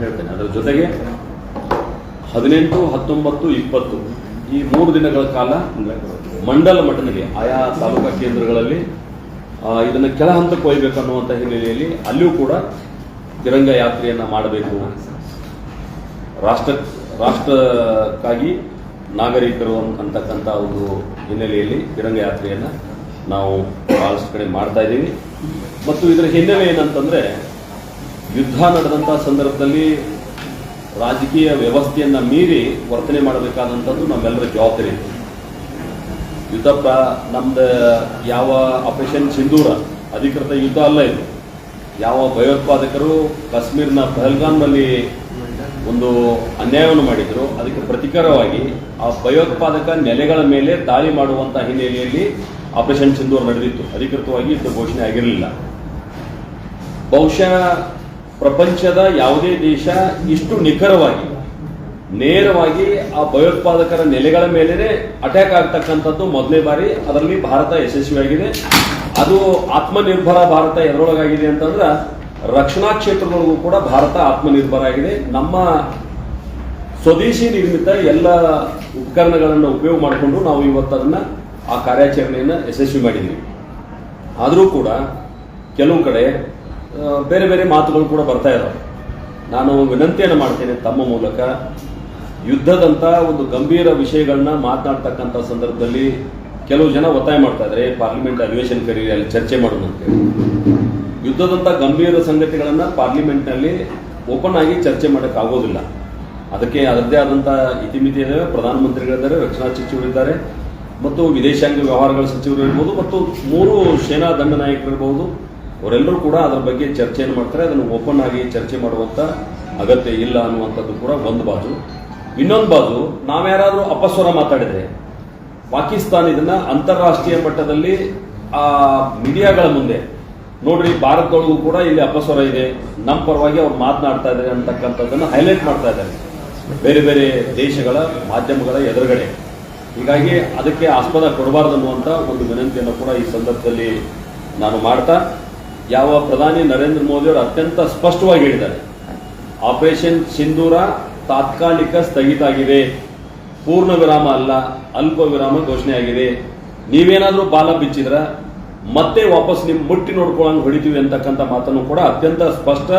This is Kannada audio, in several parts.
ಹೇಳ್ತೇನೆ ಅದರ ಜೊತೆಗೆ ಹದಿನೆಂಟು, ಹತ್ತೊಂಬತ್ತು, ಇಪ್ಪತ್ತು ಈ ಮೂರು ದಿನಗಳ ಕಾಲ ಮಂಡಲ ಮಟ್ಟದಲ್ಲಿ ಆಯಾ ತಾಲೂಕಾ ಕೇಂದ್ರಗಳಲ್ಲಿ ಇದನ್ನು ಕೆಳ ಹಂತಕ್ಕೆ ಒಯ್ಬೇಕನ್ನುವಂಥ ಹಿನ್ನೆಲೆಯಲ್ಲಿ ಅಲ್ಲಿಯೂ ಕೂಡ ತಿರಂಗ ಯಾತ್ರೆಯನ್ನು ಮಾಡಬೇಕು. ರಾಷ್ಟ್ರ, ರಾಷ್ಟ್ರಕ್ಕಾಗಿ ನಾಗರಿಕರು ಅಂತಕ್ಕಂಥ ಒಂದು ಹಿನ್ನೆಲೆಯಲ್ಲಿ ತಿರಂಗ ಯಾತ್ರೆಯನ್ನು ನಾವು ಬಹಳಷ್ಟು ಕಡೆ ಮಾಡ್ತಾ ಇದ್ದೀವಿ. ಮತ್ತು ಇದರ ಹಿನ್ನೆಲೆ ಏನಂತಂದರೆ, ಯುದ್ಧ ನಡೆದಂಥ ಸಂದರ್ಭದಲ್ಲಿ ರಾಜಕೀಯ ವ್ಯವಸ್ಥೆಯನ್ನು ಮೀರಿ ವರ್ತನೆ ಮಾಡಬೇಕಾದಂಥದ್ದು ನಮ್ಮೆಲ್ಲರ ಜವಾಬ್ದಾರಿ ಇದೆ. ಯುದ್ಧ ಪ್ರ, ನಮ್ದು ಯಾವ ಆಪರೇಷನ್ ಸಿಂಧೂರ, ಅಧಿಕೃತ ಯುದ್ಧ ಅಲ್ಲ ಇದು. ಯಾವ ಭಯೋತ್ಪಾದಕರು ಕಾಶ್ಮೀರ್ನ ಪಹಲ್ಗಾಮ್ನಲ್ಲಿ ಒಂದು ಅನ್ಯಾಯವನ್ನು ಮಾಡಿದ್ರು. ಅದಕ್ಕೆ ಪ್ರತಿಕಾರವಾಗಿ ಆ ಭಯೋತ್ಪಾದಕ ನೆಲೆಗಳ ಮೇಲೆ ದಾಳಿ ಮಾಡುವಂಥ ಹಿನ್ನೆಲೆಯಲ್ಲಿ ಆಪರೇಷನ್ ಸಿಂಧೂರ್ ನಡೆದಿತ್ತು. ಅಧಿಕೃತವಾಗಿ ಇದು ಘೋಷಣೆ ಆಗಿರಲಿಲ್ಲ. ಬಹುಶಃ ಪ್ರಪಂಚದ ಯಾವುದೇ ದೇಶ ಇಷ್ಟು ನಿಖರವಾಗಿ, ನೇರವಾಗಿ ಆ ಭಯೋತ್ಪಾದಕರ ನೆಲೆಗಳ ಮೇಲೆ ಅಟ್ಯಾಕ್ ಆಗ್ತಕ್ಕಂಥದ್ದು ಮೊದಲನೇ ಬಾರಿ. ಅದರಲ್ಲಿ ಭಾರತ ಯಶಸ್ವಿಯಾಗಿದೆ. ಅದು ಆತ್ಮನಿರ್ಭರ ಭಾರತ ಎದರೊಳಗಾಗಿದೆ ಅಂತಂದ್ರೆ ರಕ್ಷಣಾ ಕ್ಷೇತ್ರದೊಳಗೂ ಕೂಡ ಭಾರತ ಆತ್ಮನಿರ್ಭರ ಆಗಿದೆ. ನಮ್ಮ ಸ್ವದೇಶಿ ನಿರ್ಮಿತ ಎಲ್ಲ ಉಪಕರಣಗಳನ್ನು ಉಪಯೋಗ ಮಾಡಿಕೊಂಡು ನಾವು ಇವತ್ತು ಅದನ್ನು ಆ ಕಾರ್ಯಾಚರಣೆಯನ್ನು ಯಶಸ್ವಿ ಮಾಡಿದ್ದೀವಿ. ಆದರೂ ಕೂಡ ಕೆಲವು ಕಡೆ ಬೇರೆ ಬೇರೆ ಮಾತುಗಳು ಕೂಡ ಬರ್ತಾ ಇದ್ದಾವೆ ನಾನು ವಿನಂತಿಯನ್ನು ಮಾಡ್ತೇನೆ ತಮ್ಮ ಮೂಲಕ. ಯುದ್ಧದಂಥ ಒಂದು ಗಂಭೀರ ವಿಷಯಗಳನ್ನ ಮಾತನಾಡ್ತಕ್ಕಂಥ ಸಂದರ್ಭದಲ್ಲಿ ಕೆಲವು ಜನ ಒತ್ತಾಯ ಮಾಡ್ತಾ ಇದ್ದಾರೆ ಪಾರ್ಲಿಮೆಂಟ್ ಅಧಿವೇಶನ ಕರೀರಿ, ಅಲ್ಲಿ ಚರ್ಚೆ ಮಾಡೋಣ ಯುದ್ಧದಂಥ ಗಂಭೀರ ಸಂಗತಿಗಳನ್ನು ಪಾರ್ಲಿಮೆಂಟ್ನಲ್ಲಿ ಓಪನ್ ಆಗಿ ಚರ್ಚೆ ಮಾಡೋಕ್ಕಾಗೋದಿಲ್ಲ ಅದಕ್ಕೆ ಅದರದ್ದೇ ಆದಂಥ ಇತಿಮಿತಿ ಇದ್ದಾವೆ ಪ್ರಧಾನಮಂತ್ರಿಗಳಿದ್ದಾರೆ ರಕ್ಷಣಾ ಸಚಿವರಿದ್ದಾರೆ ಮತ್ತು ವಿದೇಶಾಂಗ ವ್ಯವಹಾರಗಳ ಸಚಿವರು ಇರ್ಬೋದು, ಮತ್ತು ಮೂರು ಸೇನಾ ದಂಡ ಇರಬಹುದು ಅವರೆಲ್ಲರೂ ಕೂಡ ಅದರ ಬಗ್ಗೆ ಚರ್ಚೆಯನ್ನು ಮಾಡ್ತಾರೆ. ಅದನ್ನು ಓಪನ್ ಆಗಿ ಚರ್ಚೆ ಮಾಡುವಂಥ ಅಗತ್ಯ ಇಲ್ಲ ಅನ್ನುವಂಥದ್ದು ಕೂಡ ಒಂದು ಬಾಜು. ಇನ್ನೊಂದು ಬಾಜು, ನಾವ್ಯಾರಾದರೂ ಅಪಸ್ವರ ಮಾತಾಡಿದರೆ, ಪಾಕಿಸ್ತಾನ ಇದನ್ನ ಅಂತಾರಾಷ್ಟ್ರೀಯ ಮಟ್ಟದಲ್ಲಿ ಆ ಮೀಡಿಯಾಗಳ ಮುಂದೆ ನೋಡ್ರಿ, ಭಾರತದೊಳಗೂ ಕೂಡ ಇಲ್ಲಿ ಅಪಸ್ವರ ಇದೆ. ನಮ್ಮ ಪರವಾಗಿ ಅವ್ರು ಮಾತನಾಡ್ತಾ ಇದ್ದಾರೆ ಅಂತಕ್ಕಂಥದ್ದನ್ನು ಹೈಲೈಟ್ ಮಾಡ್ತಾ ಇದ್ದಾರೆ. ಬೇರೆ ಬೇರೆ ದೇಶಗಳ ಮಾಧ್ಯಮಗಳ ಎದುರುಗಡೆ. ಹೀಗಾಗಿ ಅದಕ್ಕೆ ಆಸ್ಪದ ಕೊಡಬಾರ್ದು ಅನ್ನುವಂಥ ಒಂದು ವಿನಂತಿಯನ್ನು ಕೂಡ ಈ ಸಂದರ್ಭದಲ್ಲಿ ನಾನು ಮಾಡ್ತಾ, ಯಾವ ಪ್ರಧಾನಿ ನರೇಂದ್ರ ಮೋದಿ ಅವರು ಅತ್ಯಂತ ಸ್ಪಷ್ಟವಾಗಿ ಹೇಳಿದ್ದಾರೆ. ಆಪರೇಷನ್ ಸಿಂಧೂರ ತಾತ್ಕಾಲಿಕ ಸ್ಥಗಿತ ಆಗಿದೆ. ಪೂರ್ಣ ವಿರಾಮ ಅಲ್ಲ, ಅಲ್ಪ ವಿರಾಮ ಘೋಷಣೆ ಆಗಿದೆ. ನೀವೇನಾದರೂ ಬಾಲ ಬಿಚ್ಚಿದ್ರ? ಮತ್ತೆ ವಾಪಸ್ ನಿಮ್ ಮುಟ್ಟಿ ನೋಡ್ಕೊಳ್ಳಂಗ್ ಹೊಡಿತೀವಿ ಅಂತಕ್ಕಂಥ ಮಾತನ್ನು ಕೂಡ ಅತ್ಯಂತ ಸ್ಪಷ್ಟ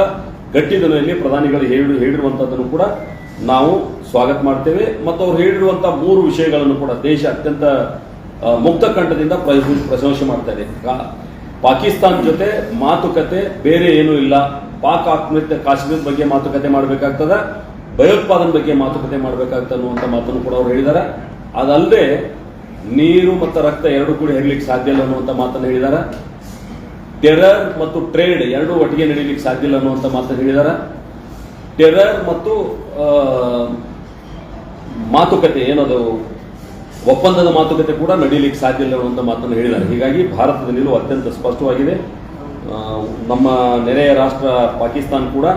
ಗಟ್ಟಿ ಪ್ರಧಾನಿಗಳು ಹೇಳಿ ಹೇಳಿರುವಂತದ್ದನ್ನು ಕೂಡ ನಾವು ಸ್ವಾಗತ ಮಾಡ್ತೇವೆ. ಮತ್ತು ಅವ್ರು ಹೇಳಿರುವಂತಹ ಮೂರು ವಿಷಯಗಳನ್ನು ಕೂಡ ದೇಶ ಅತ್ಯಂತ ಮುಕ್ತ ಕಂಠದಿಂದ ಪ್ರ- ಪ್ರಶಂಸೆ ಮಾಡ್ತಾ ಇದೆ. ಪಾಕಿಸ್ತಾನ ಜೊತೆ ಮಾತುಕತೆ ಬೇರೆ ಏನೂ ಇಲ್ಲ. ಪಾಕ್ ಆತ್ಮಹತ್ಯೆ ಕಾಶ್ಮೀರ ಬಗ್ಗೆ ಮಾತುಕತೆ ಮಾಡಬೇಕಾಗ್ತದೆ. ಭಯೋತ್ಪಾದನೆ ಬಗ್ಗೆ ಮಾತುಕತೆ ಮಾಡಬೇಕಾಗ್ತದೆ ಅನ್ನುವಂಥ ಮಾತನ್ನು ಕೂಡ ಅವ್ರು ಹೇಳಿದ್ದಾರೆ ಅದಲ್ಲದೆ ನೀರು ಮತ್ತು ರಕ್ತ ಎರಡು ಕೂಡ ಹೇಳಲಿಕ್ಕೆ ಸಾಧ್ಯ ಇಲ್ಲ ಅನ್ನುವಂಥ ಮಾತನ್ನು ಹೇಳಿದ್ದಾರೆ ಟೆರರ್ ಮತ್ತು ಟ್ರೇಡ್ ಎರಡೂ ಒಟ್ಟಿಗೆ ನಡೀಲಿಕ್ಕೆ ಸಾಧ್ಯ ಇಲ್ಲ ಅನ್ನುವಂಥ ಮಾತನ್ನು ಹೇಳಿದಾರೆ. ಟೆರರ್ ಮತ್ತು ಮಾತುಕತೆ ಏನದು, ಒಪ್ಪಂದದ ಮಾತುಕತೆ ಕೂಡ ನಡೀಲಿಕ್ಕೆ ಸಾಧ್ಯ ಇಲ್ಲ ಅನ್ನುವಂಥ ಮಾತನ್ನು ಹೇಳಿದ್ದಾರೆ ಹೀಗಾಗಿ ಭಾರತದ ನಿಲುವು ಅತ್ಯಂತ ಸ್ಪಷ್ಟವಾಗಿದೆ. ನಮ್ಮ ನೆರೆಯ ರಾಷ್ಟ್ರ ಪಾಕಿಸ್ತಾನ ಕೂಡ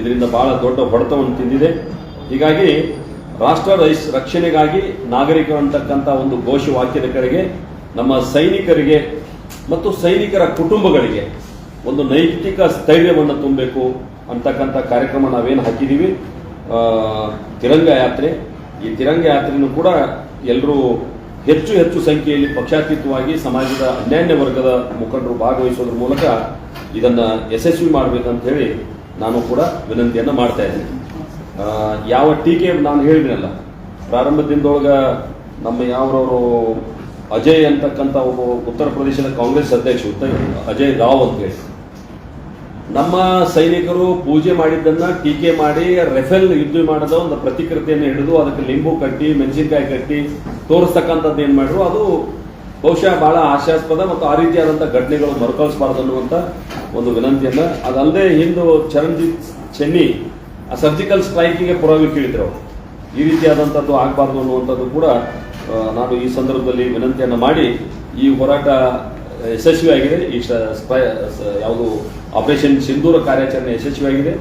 ಇದರಿಂದ ಬಹಳ ದೊಡ್ಡ ಹೊಡೆತವನ್ನು ತಿಂದಿದೆ. ಹೀಗಾಗಿ ರಾಷ್ಟ್ರ ರಕ್ಷಣೆಗಾಗಿ ನಾಗರಿಕರು ಅಂತಕ್ಕಂಥ ಒಂದು ಘೋಷವಾಕ್ಯದ ಕಡೆಗೆ ನಮ್ಮ ಸೈನಿಕರಿಗೆ ಮತ್ತು ಸೈನಿಕರ ಕುಟುಂಬಗಳಿಗೆ ಒಂದು ನೈತಿಕ ಸ್ಥೈರ್ಯವನ್ನು ತುಂಬಬೇಕು ಅಂತಕ್ಕಂಥ ಕಾರ್ಯಕ್ರಮ ನಾವೇನು ಹಾಕಿದ್ದೀವಿ. ತಿರಂಗ ಯಾತ್ರೆ. ಈ ತಿರಂಗ ಯಾತ್ರೆಯನ್ನು ಕೂಡ ಎಲ್ಲರೂ ಹೆಚ್ಚು ಹೆಚ್ಚು ಸಂಖ್ಯೆಯಲ್ಲಿ ಪಕ್ಷಾತೀತವಾಗಿ ಸಮಾಜದ ಅನ್ಯಾನ್ಯ ವರ್ಗದ ಮುಖಂಡರು ಭಾಗವಹಿಸೋದ್ರ ಮೂಲಕ ಇದನ್ನು ಯಶಸ್ವಿ ಮಾಡಬೇಕಂತ ಹೇಳಿ ನಾನು ಕೂಡ ವಿನಂತಿಯನ್ನು ಮಾಡ್ತಾ ಇದ್ದೇನೆ. ಯಾವ ಟೀಕೆ ನಾನು ಹೇಳಿದ್ನಲ್ಲ, ಪ್ರಾರಂಭದಿಂದೊಳಗ ನಮ್ಮ ಯಾವ್ರವರು ಅಜಯ್ ಅಂತಕ್ಕಂಥ ಒಬ್ಬ ಉತ್ತರ ಪ್ರದೇಶದ ಕಾಂಗ್ರೆಸ್ ಅಧ್ಯಕ್ಷ, ಉತ್ತರ ಅಜಯ್ ರಾವ್ ಅಂತ ಹೇಳಿ. ನಮ್ಮ ಸೈನಿಕರು ಪೂಜೆ ಮಾಡಿದ್ದನ್ನ ಟೀಕೆ ಮಾಡಿ ರೆಫೆಲ್ ಯುದ್ಧ ಮಾಡದ ಒಂದು ಪ್ರತಿಕೃತಿಯನ್ನು ಹಿಡಿದು ಅದಕ್ಕೆ ಲಿಂಬು ಕಟ್ಟಿ, ಮೆಣಸಿನಕಾಯಿ ಕಟ್ಟಿ ತೋರಿಸ್ತಕ್ಕಂಥದ್ದು ಏನ್ ಮಾಡಿದ್ರು, ಅದು ಬಹುಶಃ ಬಹಳ ಆಶಾಸ್ಪದ ಮತ್ತು ಆ ರೀತಿಯಾದಂಥ ಘಟನೆಗಳು ಮರುಕಳಿಸಬಾರದು ಅನ್ನುವಂಥ ಒಂದು ವಿನಂತಿಯನ್ನ, ಅದಲ್ಲದೆ ಹಿಂದೂ ಚರಣಜಿತ್ ಚೆನ್ನಿ ಆ ಸರ್ಜಿಕಲ್ ಸ್ಟ್ರೈಕಿಗೆ ಪುರಾವೆ ಕೇಳಿದ್ರು ಅವರು. ಈ ರೀತಿಯಾದಂಥದ್ದು ಆಗಬಾರ್ದು ಅನ್ನುವಂಥದ್ದು ಕೂಡ ನಾನು ಈ ಸಂದರ್ಭದಲ್ಲಿ ವಿನಂತಿಯನ್ನು ಮಾಡಿ, ಈ ಹೋರಾಟ ಯಶಸ್ವಿಯಾಗಿದೆ. ಈ ಯಾವುದು ಆಪರೇಷನ್ ಸಿಂಧೂರ ಕಾರ್ಯಾಚರಣೆ ಯಶಸ್ವಿಯಾಗಿದೆ.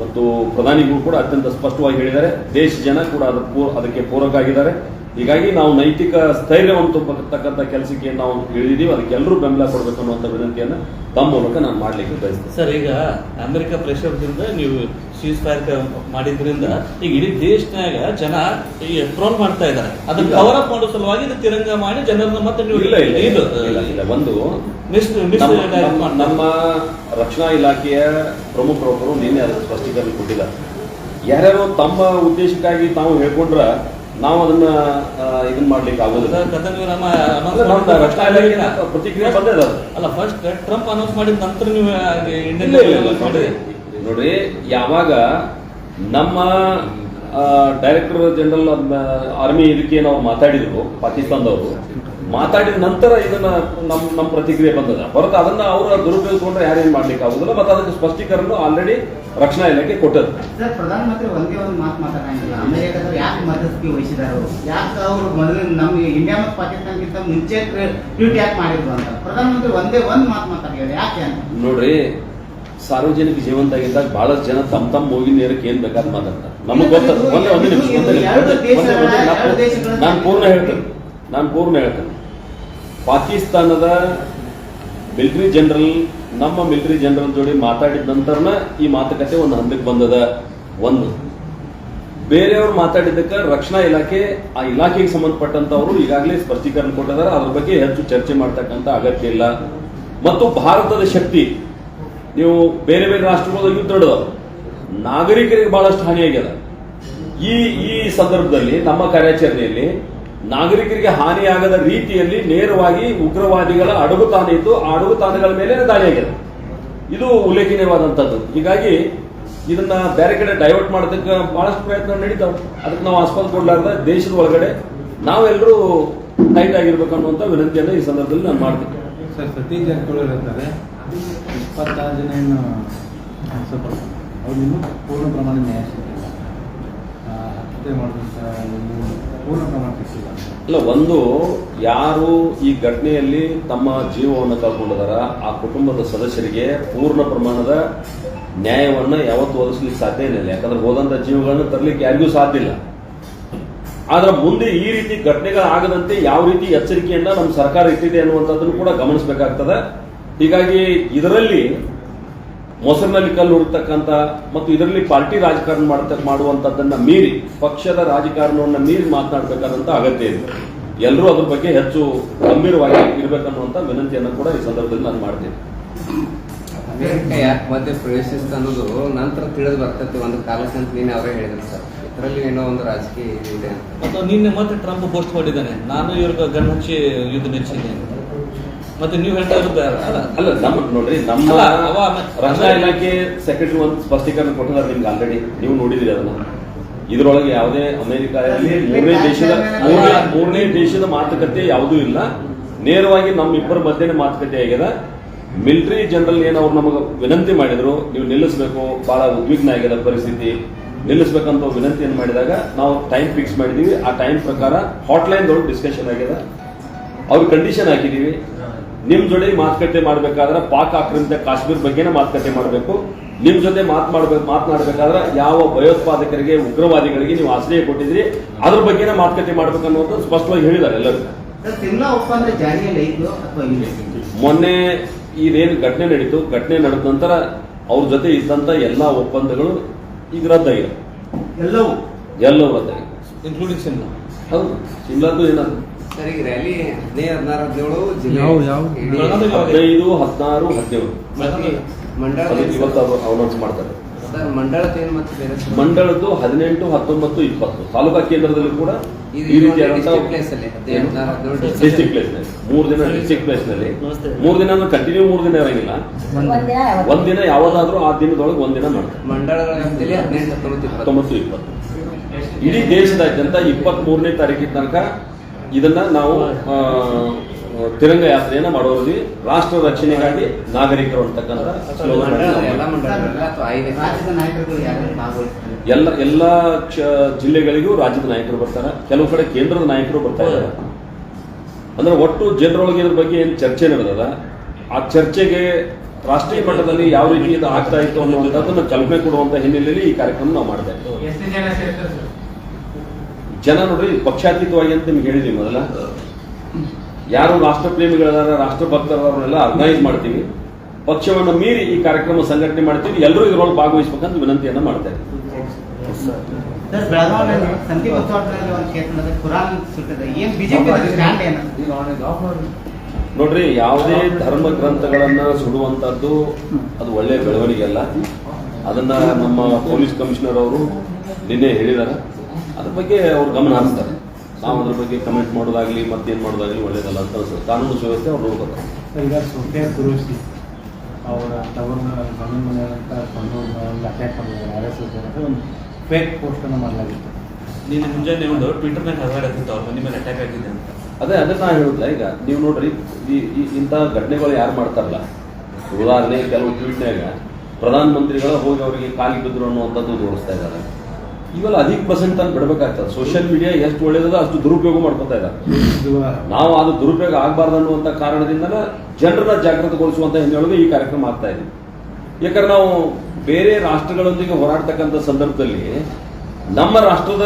ಮತ್ತು ಪ್ರಧಾನಿಗಳು ಕೂಡ ಅತ್ಯಂತ ಸ್ಪಷ್ಟವಾಗಿ ಹೇಳಿದ್ದಾರೆ. ದೇಶ ಜನ ಕೂಡ ಅದಕ್ಕೆ ಪೂರಕ ಆಗಿದ್ದಾರೆ ಹೀಗಾಗಿ ನಾವು ನೈತಿಕ ಸ್ಥೈರ್ಯವನ್ನು ತುಂಬತಕ್ಕಂಥ ಕೆಲಸಕ್ಕೆ ನಾವು ಇಳಿದಿದ್ದೀವಿ. ಅದಕ್ಕೆ ಎಲ್ಲರೂ ಬೆಂಬಲ ಕೊಡಬೇಕು ಅನ್ನುವಂಥ ವಿನಂತಿಯನ್ನು ತಮ್ಮ ಮೂಲಕ ನಾನು ಮಾಡಲಿಕ್ಕೆ ಬಯಸ್ತೇನೆ. ಸರ್, ಈಗ ಅಮೆರಿಕ ಪ್ರೆಷರ್ದಿಂದ ನೀವು ಸೀಸ್ ಫೈರ್ ಮಾಡಿದ್ರಿಂದ ಈಗ ಇಡೀ ದೇಶನಾಗ ಜನ ಈ ಟ್ರೋಲ್ ಮಾಡ್ತಾ ಇದ್ದಾರೆ. ಅದನ್ನ ಕವರ್ ಅಪ್ ಮಾಡೋ ಸಲುವಾಗಿ ಇದು ತಿರಂಗ ಮಾಡಿ ಜನರನ್ನ ಮತ್ತೆ ನೀವು ಇಲ್ಲ ಇಲ್ಲ ಇದು ಇಲ್ಲ ಇಲ್ಲ ಒಂದು ನಮ್ಮ- ರಕ್ಷಣಾ ಇಲಾಖೆಯ ಪ್ರಮುಖರೊಬ್ಬರು ನಿನ್ನೆ ಅದಕ್ಕೆ ಸ್ಪಷ್ಟೀಕರಣ ಕೊಟ್ಟಿಲ್ಲ. ಯಾರ್ಯಾರೋ ತಮ್ಮ ಉದ್ದೇಶಕ್ಕಾಗಿ ತಾವು ಹೇಳ್ಕೊಂಡ್ರ ನಾವು ಅದನ್ನ ಇದನ್ನ ಮಾಡ್ಲಿಕ್ಕೆ ಆಗೋದಿಲ್ಲ. ಅಂದ್ರೆ ರಕ್ಷಣಾ ಇಲಾಖೆ ಪ್ರತಿಕ್ರಿಯೆ ಬಂದಿದೆ. ಅಲ್ಲ ಫಸ್ಟ್ ಟ್ರಂಪ್ ಅನೌನ್ಸ್ ಮಾಡಿದ ನಂತರ ನೀವು ಇಂಡಿಯನ್ ನೋಡ್ರಿ ಯಾವಾಗ ನಮ್ಮ ಡೈರೆಕ್ಟರ್ ಜನರಲ್ ಆರ್ಮಿ ಇದಕ್ಕೆ ನಾವು ಮಾತಾಡಿದ್ರು ಪಾಕಿಸ್ತಾನದವರು ಮಾತಾಡಿದ ನಂತರ ಇದನ್ನ ನಮ್ ನಮ್ಮ ಪ್ರತಿಕ್ರಿಯೆ ಬಂದದ. ಹೊರತು ಅದನ್ನ ಅವರ ದುರುಪಯೋಗಿಸ್ಕೊಂಡ್ರೆ ಯಾರೇನ್ ಮಾಡ್ಲಿಕ್ಕೆ ಆಗುದಿಲ್ಲ ಮತ್ತೆ ಅದಕ್ಕೆ ಸ್ಪಷ್ಟೀಕರಣ ಆಲ್ರೆಡಿ ರಕ್ಷಣಾ ಇಲಾಖೆ ಕೊಟ್ಟದ್ದು. ಪ್ರಧಾನಮಂತ್ರಿ ಒಂದೇ ಒಂದು ಮಾತು ಮಾತಾಡಂಗಿಲ್ಲ ಅಮೆರಿಕದವ್ರು ಯಾಕೆ ಮಧ್ಯಸ್ಥಿಕೆ ವಹಿಸಿದಾರು? ಯಾಕೆ ಅವರು ಮೊದಲು ನಮ್ಮ ಇಂಡಿಯಾ ಮತ್ತು ಪಾಕಿಸ್ತಾನಕ್ಕಿಂತ ಮುಂಚೆ ಟ್ವೀಟ್ ಯಾಕೆ ಮಾಡಿದ್ರು ಅಂತ? ಪ್ರಧಾನಮಂತ್ರಿ ಒಂದೇ ಒಂದು ಮಾತು ಮಾತಾಡಿದ್ದಾರೆ. ಯಾಕೆ ಅಂತ? ನೋಡ್ರಿ ಸಾರ್ವಜನಿಕ ಜೀವಂತಾಗಿದ್ದಾಗ ಬಹಳಷ್ಟು ಜನ ತಮ್ಮ ತಮ್ಮ ಹೋಗಿ ನೇರಕ್ಕೆ ಏನ್ ಬೇಕಾದ್ ಮಾತಾಡ್ತಾರೆ. ನಮಗ್ ಗೊತ್ತದ ಒಂದೇ ಒಂದೇ ನಿಮಿಷ ನಾನು- ಪೂರ್ಣ ಹೇಳ್ತೇನೆ. ನಾನು ಪೂರ್ಣ ಹೇಳ್ತೇನೆ. ಪಾಕಿಸ್ತಾನದ ಮಿಲಿಟರಿ ಜನರಲ್ ನಮ್ಮ ಮಿಲಿಟರಿ ಜನರಲ್ ಜೋಡಿ ಮಾತಾಡಿದ ನಂತರನ ಈ ಮಾತುಕತೆ ಒಂದು ಹಂತಕ್ಕೆ ಬಂದದ. ಒಂದು ಬೇರೆಯವರು ಮಾತಾಡಿದ್ದಕ್ಕೆ ರಕ್ಷಣಾ ಇಲಾಖೆ ಆ ಇಲಾಖೆಗೆ ಸಂಬಂಧಪಟ್ಟಂತವರು ಈಗಾಗಲೇ ಸ್ಪಷ್ಟೀಕರಣ ಕೊಟ್ಟಿದ್ದಾರೆ. ಅದ್ರ ಬಗ್ಗೆ ಹೆಚ್ಚು ಚರ್ಚೆ ಮಾಡ್ತಕ್ಕಂಥ ಅಗತ್ಯ ಇಲ್ಲ. ಮತ್ತು ಭಾರತದ ಶಕ್ತಿ ನೀವು ಬೇರೆ ಬೇರೆ ರಾಷ್ಟ್ರಗಳ ಯುದ್ಧ ನಡೆದ ನಾಗರಿಕರಿಗೆ ಬಹಳಷ್ಟು ಹಾನಿಯಾಗ್ಯದ ಈ ಈ ಸಂದರ್ಭದಲ್ಲಿ ನಮ್ಮ ಕಾರ್ಯಾಚರಣೆಯಲ್ಲಿ ನಾಗರಿಕರಿಗೆ ಹಾನಿಯಾಗದ ರೀತಿಯಲ್ಲಿ ನೇರವಾಗಿ ಉಗ್ರವಾದಿಗಳ ಅಡಗುತಾಣ ಇದ್ದು ಆ ಅಡಗುತಾಣಗಳ ಮೇಲೆ ದಾಳಿಯಾಗಿದೆ ಇದು ಉಲ್ಲೇಖನೀಯವಾದಂಥದ್ದು ಹೀಗಾಗಿ ಇದನ್ನ ಬೇರೆ ಕಡೆ ಡೈವರ್ಟ್ ಮಾಡೋದಕ್ಕೆ ಬಹಳಷ್ಟು ಪ್ರಯತ್ನ ನಡೀತಾವೆ ಅದಕ್ಕೆ ನಾವು ಆಸ್ಪದ ಕೊಡಲಾರ್ದ ದೇಶದ ಒಳಗಡೆ ನಾವೆಲ್ಲರೂ ಟೈಟ್ ಆಗಿರ್ಬೇಕು ಅನ್ನುವಂಥ ವಿನಂತಿಯನ್ನು ಈ ಸಂದರ್ಭದಲ್ಲಿ ನಾನು ಮಾಡ್ತೀನಿ. ಸರ್, ಸತೀಶ್ ಜಾರಕಿಹೊಳಿ ಇಪ್ಪತ್ತಾರು ಜನ ಏನು ಪೂರ್ಣ ಪ್ರಮಾಣ ಹತ್ಯೆ ಪೂರ್ಣ ಪ್ರಮಾಣ ಇಲ್ಲ, ಒಂದು, ಯಾರು ಈ ಘಟನೆಯಲ್ಲಿ ತಮ್ಮ ಜೀವವನ್ನು ಕಳ್ಕೊಂಡಿದಾರ, ಆ ಕುಟುಂಬದ ಸದಸ್ಯರಿಗೆ ಪೂರ್ಣ ಪ್ರಮಾಣದ ನ್ಯಾಯವನ್ನ ಯಾವತ್ತು ಒದಗಿಸ್ಲಿಕ್ಕೆ ಸಾಧ್ಯ ಇಲ್ಲ ಯಾಕಂದ್ರೆ ಹೋದಂತ ಜೀವಗಳನ್ನು ತರಲಿಕ್ಕೆ ಯಾರಿಗೂ ಸಾಧ್ಯ ಇಲ್ಲ. ಆದ್ರೆ ಮುಂದೆ ಈ ರೀತಿ ಘಟನೆಗಳಾಗದಂತೆ ಯಾವ ರೀತಿ ಎಚ್ಚರಿಕೆಯನ್ನ ನಮ್ಮ ಸರ್ಕಾರ ಇಟ್ಟಿದೆ ಅನ್ನುವಂಥದ್ದನ್ನು ಕೂಡ ಗಮನಿಸಬೇಕಾಗ್ತದೆ. ಹೀಗಾಗಿ ಇದರಲ್ಲಿ ಮೊಸರಿನಲ್ಲಿ ಕಲ್ಲು ಹುಡುಕ್ತಕ್ಕಂಥ ಮತ್ತು ಇದರಲ್ಲಿ ಪಾರ್ಟಿ ರಾಜಕಾರಣ ಮಾಡ್ತ ಮಾಡುವಂಥದ್ದನ್ನ ಮೀರಿ ಪಕ್ಷದ ರಾಜಕಾರಣವನ್ನು ಮೀರಿ ಮಾತನಾಡಬೇಕಾದಂತ ಅಗತ್ಯ ಇದೆ. ಎಲ್ಲರೂ ಅದ್ರ ಬಗ್ಗೆ ಹೆಚ್ಚು ಗಂಭೀರವಾಗಿ ಇರಬೇಕನ್ನುವಂಥ ವಿನಂತಿಯನ್ನು ಕೂಡ ಈ ಸಂದರ್ಭದಲ್ಲಿ ನಾನು ಮಾಡ್ತೀನಿ. ಅಮೆರಿಕ ಯಾಕೆ ಮಧ್ಯೆ ಪ್ರವೇಶಿಸ್ತ ಅನ್ನೋದು ನಂತರ ತಿಳಿದು ಬರ್ತೈತಿ ಒಂದು ಕಾಲಕ್ಕೆ ಅಂತ ನೀನೆ ಅವರೇ ಹೇಳಿದ್ರು ಸರ್. ಇದರಲ್ಲಿ ಏನೋ ಒಂದು ರಾಜಕೀಯ ಇದೆ ಅಂತ. ಮತ್ತು ನಿನ್ನೆ ಮತ್ತೆ ಟ್ರಂಪ್ ಪೋಸ್ಟ್ ಮಾಡಿದ್ದಾನೆ. ನಾನು ಇವ್ರಿಗೆ ಗನ್ ಹಚ್ಚಿ ಯುದ್ಧ ನಿಲ್ಸಿದ್ದೀನಿ ಮತ್ತೆ ನೀವು ಹೇಳ್ತಾ ಇರೋದು ಅಲ್ಲ ನಮ್ಮ ನೋಡ್ರಿ ನಮ್ಮ ರಕ್ಷಣಾ ಇಲಾಖೆ ಸೆಕ್ರೆಟರಿ ಒಂದು ಸ್ಪಷ್ಟೀಕರಣ ಕೊಟ್ಟಿದ್ದಾರೆ ನಿಮ್ಗೆ ಆಲ್ರೆಡಿ ನೀವು ನೋಡಿದಿರಿ ಅದನ್ನ. ಇದರೊಳಗೆ ಯಾವುದೇ ಅಮೆರಿಕ ಮೂರನೇ ದೇಶದ ಮೂರನೇ ಮೂರನೇ ದೇಶದ ಮಾತುಕತೆ ಯಾವುದೂ ಇಲ್ಲ. ನೇರವಾಗಿ ನಮ್ಮ ಇಬ್ಬರ ಮಧ್ಯೆ ಮಾತುಕತೆ ಆಗ್ಯದ ಮಿಲಿಟರಿ ಜನರಲ್ ಏನು ಅವ್ರು ನಮಗೆ ವಿನಂತಿ ಮಾಡಿದ್ರು ನೀವು ನಿಲ್ಲಿಸಬೇಕು ಬಹಳ ಉದ್ವಿಗ್ನ ಆಗ್ಯದ ಪರಿಸ್ಥಿತಿ. ನಿಲ್ಲಿಸ್ಬೇಕಂತ ವಿನಂತಿಯನ್ನು ಮಾಡಿದಾಗ ನಾವು ಟೈಮ್ ಫಿಕ್ಸ್ ಮಾಡಿದೀವಿ. ಆ ಟೈಮ್ ಪ್ರಕಾರ ಹಾಟ್ಲೈನ್ ದೊಡ್ಡ ಡಿಸ್ಕಷನ್ ಆಗ್ಯದ ಅವ್ರ ಕಂಡೀಷನ್ ಹಾಕಿದೀವಿ. ನಿಮ್ ಜೊತೆ ಮಾತುಕತೆ ಮಾಡಬೇಕಾದ್ರೆ ಪಾಕ್ ಆಕ್ರಮಿತ ಕಾಶ್ಮೀರ ಬಗ್ಗೆನೇ ಮಾತುಕತೆ ಮಾಡಬೇಕು. ನಿಮ್ ಜೊತೆ ಮಾತನಾಡ್ಬೇಕು ಮಾತನಾಡಬೇಕಾದ್ರೆ ಯಾವ ಭಯೋತ್ಪಾದಕರಿಗೆ ಉಗ್ರವಾದಿಗಳಿಗೆ ನೀವು ಆಶ್ರಯ ಕೊಟ್ಟಿದ್ರಿ ಅದ್ರ ಬಗ್ಗೆನೇ ಮಾತುಕತೆ ಮಾಡ್ಬೇಕು ಅನ್ನೋದು ಸ್ಪಷ್ಟವಾಗಿ ಹೇಳಿದ್ದಾರೆ ಎಲ್ಲರೂ. ಮೊನ್ನೆ ಇದೇನು ಘಟನೆ ನಡೀತು. ಘಟನೆ ನಡೆದ ನಂತರ ಅವ್ರ ಜೊತೆ ಇದ್ದಂತ ಎಲ್ಲಾ ಒಪ್ಪಂದಗಳು ಈಗ ರದ್ದಾಗಿವೆ ಎಲ್ಲವೂ? ಎಲ್ಲವೂ ರದ್ದಾಗಿವೆ ಇನ್ಕ್ಲೂಡಿಂಗ್ ಸಿಮ್ಲಾ ಹೌದು. ಸಿಮ್ಲಾದ್ದು ಏನಾದ್ರು ಸರ್ ಈಗ ರ್ಯಾಲಿ ಹದಿನೈದು ಹದಿನಾರು ಹದಿನೇಳು ಜಿಲ್ಲೆ. ಯಾವ- ಯಾವ? ಇಡೀ ಬೆಳಗಾವಿ ಯಾವಾಗ? ಹದಿನೈದು ಹದಿನಾರು ಹದಿನೇಳು. ಮತ್ತೆ ಮಂಡಳ ಅದಕ್ಕೆ ಇವತ್ತು ಅದು ಅನೌನ್ಸ್ ಮಾಡ್ತಾರೆ. ಸರ್ ಮಂಡಳದ ಏನು ಮತ್ತೆ ಬೇರೆ ಸರ್? ಮಂಡಳದ್ದು ಹದಿನೆಂಟು ಹತ್ತೊಂಬತ್ತು ಇಪ್ಪತ್ತು. ತಾಲೂಕಾ ಕೇಂದ್ರದಲ್ಲಿ ಕೂಡ ಇದು ಈ ರೀತಿಯಾದಂತಹ ಪ್ಲೇಸ್ ಅಲ್ಲಿ ಹದಿನೈದು ಹದಿನಾರು ಹದಿನೇಳು ಡಿಸ್ಟಿಕ್ ಪ್ಲೇಸ್ನಲ್ಲಿ ಮೂರ್ ದಿನ ಡಿಸ್ಟಿಕ್ ಪ್ಲೇಸ್ನಲ್ಲಿ. ಮೂರ್ ದಿನ ಕಂಟಿನ್ಯೂ ಮೂರ್ ದಿನ ಇರಂಗಿಲ್ಲ. ಒಂದಿನ ಯಾವತ್ತು? ಒಂದ್ ದಿನ ಯಾವ್ದಾದ್ರೂ ಆ ದಿನದೊಳಗೆ ಒಂದಿನ ದಿನ ಮಾಡ್ತಾರೆ. ಮಂಡಳಗಳ ವ್ಯಾಪ್ತಿಯಲ್ಲಿ ಹದಿನೆಂಟು ಹತ್ತೊಂಬತ್ತು ಇಪ್ಪತ್ತು. ಹತ್ತೊಂಬತ್ತು ಇಪ್ಪತ್ತು. ಇಡೀ ದೇಶದಾದ್ಯಂತ ಇಪ್ಪತ್ತ್ ಮೂರನೇ ತಾರೀಕಿನ ತನಕ ಇದನ್ನ ನಾವು ತಿರಂಗ ಯಾತ್ರೆಯನ್ನ ಮಾಡೋದ್ರಲ್ಲಿ ರಾಷ್ಟ್ರ ರಕ್ಷಣೆಗಾಗಿ ನಾಗರಿಕರು ಅಂತಕ್ಕಂಥ ಎಲ್ಲ ಎಲ್ಲ ಜಿಲ್ಲೆಗಳಿಗೂ ರಾಜ್ಯದ ನಾಯಕರು ಬರ್ತಾರೆ. ಕೆಲವು ಕಡೆ ಕೇಂದ್ರದ ನಾಯಕರು ಬರ್ತಾ ಇದ್ದಾರೆ. ಅಂದ್ರೆ ಒಟ್ಟು ಜನರೊಳಗೆ ಇದ್ರ ಬಗ್ಗೆ ಏನು ಚರ್ಚೆ ನಡೆದದ? ಆ ಚರ್ಚೆಗೆ ರಾಷ್ಟ್ರೀಯ ಮಟ್ಟದಲ್ಲಿ ಯಾವ ರೀತಿ ಇದು ಆಗ್ತಾ ಇತ್ತು ಅನ್ನುವಂಥದ್ದನ್ನು ಕಲ್ಪನೆ ಕೊಡುವಂತ ಹಿನ್ನೆಲೆಯಲ್ಲಿ ಈ ಕಾರ್ಯಕ್ರಮ ನಾವು ಮಾಡ್ತಾ ಇದ್ದೀವಿ ಎಷ್ಟು ಜನ ನೋಡ್ರಿ ಪಕ್ಷಾತೀತವಾಗಿ ಅಂತ ನಿಮ್ಗೆ ಹೇಳಿದ್ವಿ ಮೊದಲ. ಯಾರು ರಾಷ್ಟ್ರ ಪ್ರೇಮಿಗಳಿದಾರ ರಾಷ್ಟ್ರ ಭಕ್ತರವರೆಲ್ಲ ಆರ್ಗನೈಸ್ ಮಾಡ್ತೀವಿ ಪಕ್ಷವನ್ನು ಮೀರಿ ಈ ಕಾರ್ಯಕ್ರಮ ಸಂಘಟನೆ ಮಾಡ್ತೀವಿ ಎಲ್ಲರೂ ಇದರೊಳಗೆ ಭಾಗವಹಿಸಬೇಕಂತ ವಿನಂತಿಯನ್ನ ಮಾಡ್ತಾರೆ ಇದ್ದೀವಿ ನೋಡ್ರಿ ಯಾವುದೇ ಧರ್ಮ ಗ್ರಂಥಗಳನ್ನ ಸುಡುವಂತದ್ದು ಅದು ಒಳ್ಳೆಯ ಬೆಳವಣಿಗೆ ಅಲ್ಲ. ಅದನ್ನ ನಮ್ಮ ಪೊಲೀಸ್ ಕಮಿಷನರ್ ಅವರು ನಿನ್ನೆ ಹೇಳಿದಾರೆ. ಅದ್ರ ಬಗ್ಗೆ ಅವ್ರು ಗಮನ ಹರಿಸ್ತಾರೆ. ನಾವು ಅದ್ರ ಬಗ್ಗೆ ಕಮೆಂಟ್ ಮಾಡೋದಾಗ್ಲಿ ಮತ್ತೇನ್ ಮಾಡೋದಾಗ್ಲಿ ಒಳ್ಳೇದಲ್ಲ ಅಂತ ಅನ್ಸುತ್ತೆ. ಕಾನೂನು ಸುವ್ಯವಸ್ಥೆ ಅವ್ರು ಹೋಗುತ್ತಾರೆ ಈಗ ಸೋಫಿಯಾ ಕುರುಸಿ ಅವರ ತವರನ್ನ ಗಮನ ಮನೆ ಅಂತ ಕೊಂಡು ಒಂದು ಅಟ್ಯಾಕ್ ಮಾಡಿದ್ದಾರೆ ಆರ್ ಎಸ್ ಎಸ್ ಒಂದು ಫೇಕ್ ಪೋಸ್ಟನ್ನು ಮಾಡಲಾಗಿತ್ತು. ನೀನು ಮುಂಜಾನೆ ಒಂದು ಟ್ವಿಟರ್ನಾಗ ಹರಡಾಡ್ತಿತ್ತು ಅವ್ರ ಮನೆ ಮೇಲೆ ಅಟ್ಯಾಕ್ ಆಗಿದೆ ಅಂತ. ಅದೇ ಅದನ್ನ ನಾನು ಹೇಳುದಿಲ್ಲ. ಈಗ ನೀವು ನೋಡ್ರಿ ಈ- ಈ- ಇಂಥ ಘಟನೆಗಳು ಯಾರು ಮಾಡ್ತಾರಲ್ಲ? ಉದಾಹರಣೆ ಕೆಲವು ಟ್ವೀಟ್ನಾಗ ಪ್ರಧಾನ ಮಂತ್ರಿಗಳ ಹೋಗಿ ಅವರಿಗೆ ಕಾಲಿಗೆ ಬಿದ್ದರು ಅನ್ನುವಂಥದ್ದು ತೋರಿಸ್ತಾ ಇದ್ದಾರೆ. ಇವೆಲ್ಲ ಅಧಿಕ ಪರ್ಸೆಂಟ್ ತಂದು ಬಿಡಬೇಕಾಗ್ತದೆ ಸೋಷಿಯಲ್ ಮೀಡಿಯಾ ಎಷ್ಟು ಒಳ್ಳೇದದ ಅಷ್ಟು ದುರುಪಯೋಗ ಮಾಡ್ಕೊತಾ ಇದೆ ನಾವು ಅದು ದುರುಪಯೋಗ ಆಗಬಾರ್ದು ಅನ್ನುವಂಥ ಕಾರಣದಿಂದಲೇ ಜನರನ್ನ ಜಾಗೃತಗೊಳಿಸುವಂತ ಹಿನ್ನೆಲೆಗೆ ಈ ಕಾರ್ಯಕ್ರಮ ಆಗ್ತಾ ಇದೆ. ಯಾಕಂದ್ರೆ ನಾವು ಬೇರೆ ರಾಷ್ಟ್ರಗಳೊಂದಿಗೆ ಹೋರಾಡ್ತಕ್ಕಂಥ ಸಂದರ್ಭದಲ್ಲಿ ನಮ್ಮ ರಾಷ್ಟ್ರದ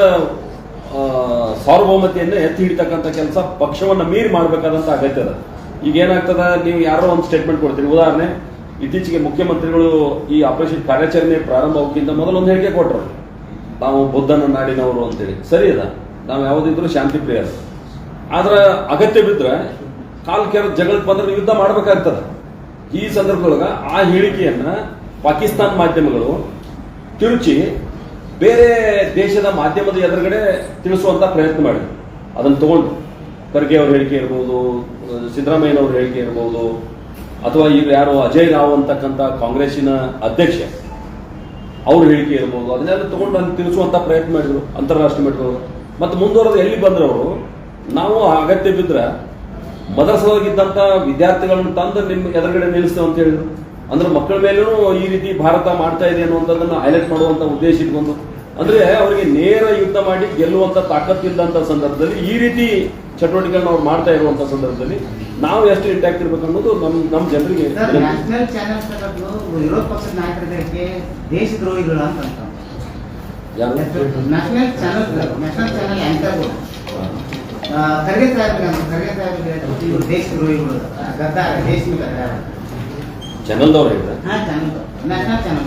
ಸಾರ್ವಭೌಮತೆಯನ್ನು ಎತ್ತಿ ಹಿಡಿತಕ್ಕಂಥ ಕೆಲಸ ಪಕ್ಷವನ್ನ ಮೀರಿ ಮಾಡಬೇಕಾದಂತ ಅಗತ್ಯ ಅದ. ಈಗ ಏನಾಗ್ತದ, ನೀವು ಯಾರೋ ಒಂದು ಸ್ಟೇಟ್ಮೆಂಟ್ ಕೊಡ್ತೀರಿ. ಉದಾಹರಣೆ, ಇತ್ತೀಚೆಗೆ ಮುಖ್ಯಮಂತ್ರಿಗಳು ಈ ಆಪರೇಷನ್ ಕಾರ್ಯಾಚರಣೆ ಪ್ರಾರಂಭ ಆಗೋಕ್ಕಿಂತ ಒಂದು ಹೇಳಿಕೆ ಕೊಟ್ಟರು ನಾವು ಬುದ್ಧನ ನಾಡಿನವರು ಅಂತೇಳಿ. ಸರಿ ಅದ? ನಾವು ಯಾವುದಿದ್ರು ಶಾಂತಿ ಪ್ರಿಯರು. ಆದ್ರೆ ಅಗತ್ಯ ಬಿದ್ರೆ ಕಾಲ್ ಕೆರ ಜಗಳ ಬಂದ್ರೆ ಯುದ್ಧ ಮಾಡ್ಬೇಕಾಗ್ತದ. ಈ ಸಂದರ್ಭದೊಳಗ ಆ ಹೇಳಿಕೆಯನ್ನ ಪಾಕಿಸ್ತಾನ ಮಾಧ್ಯಮಗಳು, ತಿರುಚಿ ಬೇರೆ ದೇಶದ ಮಾಧ್ಯಮದ ಎದುರುಗಡೆ ತಿಳಿಸುವಂತ ಪ್ರಯತ್ನ ಮಾಡಿದ್ರು. ಅದನ್ನು ತಗೊಂಡು. ಖರ್ಗೆ ಅವ್ರ ಹೇಳಿಕೆ ಇರ್ಬೋದು, ಸಿದ್ದರಾಮಯ್ಯನವ್ರ ಹೇಳಿಕೆ ಇರ್ಬೋದು, ಅಥವಾ ಈಗ ಯಾರು ಅಜಯ್ ರಾವ್ ಅಂತಕ್ಕಂಥ ಕಾಂಗ್ರೆಸ್ಸಿನ ಅಧ್ಯಕ್ಷ. ಅವ್ರ ಹೇಳಿಕೆ ಇರ್ಬೋದು. ಅದನ್ನೆಲ್ಲ ತಗೊಂಡು ನಾನು ತಿಳಿಸುವಂತ ಪ್ರಯತ್ನ ಮಾಡಿದ್ರು, ಅಂತಾರಾಷ್ಟ್ರೀಯ ಮಟ್ಟದವರು. ಮತ್ತೆ ಮುಂದುವರೆದು ಎಲ್ಲಿ ಬಂದ್ರು ಅವರು ನಾವು ಅಗತ್ಯ ಬಿದ್ರೆ ಮದರಸವಾಗಿದ್ದಂತ ವಿದ್ಯಾರ್ಥಿಗಳನ್ನ ತಂದು ನಿಮ್ಮ ಎದುರುಗಡೆ ನಿಲ್ಲಿಸ್ತೇವೆ ಅಂತ ಹೇಳಿದ್ರು. ಅಂದ್ರೆ ಮಕ್ಕಳ ಮೇಲೂ ಈ ರೀತಿ ಭಾರತ ಮಾಡ್ತಾ ಇದೆ ಅನ್ನುವಂಥದ್ದನ್ನ ಹೈಲೈಟ್ ಮಾಡುವಂತ ಉದ್ದೇಶ ಇಟ್ಕೊಂಡು. ಅಂದ್ರೆ ಅವರಿಗೆ ನೇರ ಯುದ್ಧ ಮಾಡಿ ಗೆಲ್ಲುವಂತ ತಾಕತ್ತಿಲ್ಲದಂತ ಸಂದರ್ಭದಲ್ಲಿ ಈ ರೀತಿ ಚಟುವಟಿಕೆಗಳನ್ನ ಅವ್ರು ಮಾಡ್ತಾ ಇರುವಂತ ಸಂದರ್ಭದಲ್ಲಿ ನಾವು ಎಷ್ಟು ಹಿಟ್ ಆಗ್ತಿರ್ಬೇಕು ಅನ್ನೋದು ನಮ್ ನಮ್ಮ ಜನರಿಗೆ. ನ್ಯಾಷನಲ್ ಚಾನೆಲ್ಸ್ ವಿರೋಧ ಪಕ್ಷದ ನಾಯಕರಿಗೆ ದೇಶದ್ರೋಹಿಗಳು ಅಂತ ನ್ಯಾಷನಲ್ ಚಾನೆಲ್ ನ್ಯಾಷನಲ್ ಚಾನೆಲ್ ಆಂಕರ್ಗಳು ಆ, ಖರ್ಗೆ ಸಾಹೇಬ್ರಿಗೆ ಅಂತ ಖರ್ಗೆ ಸಾಹೇಬ್ರಿಗೆ ಇವರು ದೇಶದ್ರೋಹಿಗಳು ಗದ್ದಾರ ದೇಶದ ಗದ್ದಾರ ಚಾನಲ್ದವ್ರು ಹೇಳಿದ್ರೆ ಹಾ ಚಾನೆಲ್ ನ್ಯಾಷನಲ್ ಚಾನೆಲ್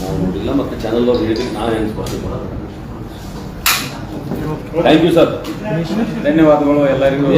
ನಾವು ನೋಡಿಲ್ಲ ಮತ್ತೆ ಚಾನಲ್ ಅವ್ರು ಹೇಳಿದ್ರೆ ನಾವು ಹೆಂಗ್ ಸ್ಪಷ್ಟೆ ಮಾಡೋದು? ಥ್ಯಾಂಕ್ ಯು ಸರ್ ಧನ್ಯವಾದಗಳು ಎಲ್ಲರಿಗೂ.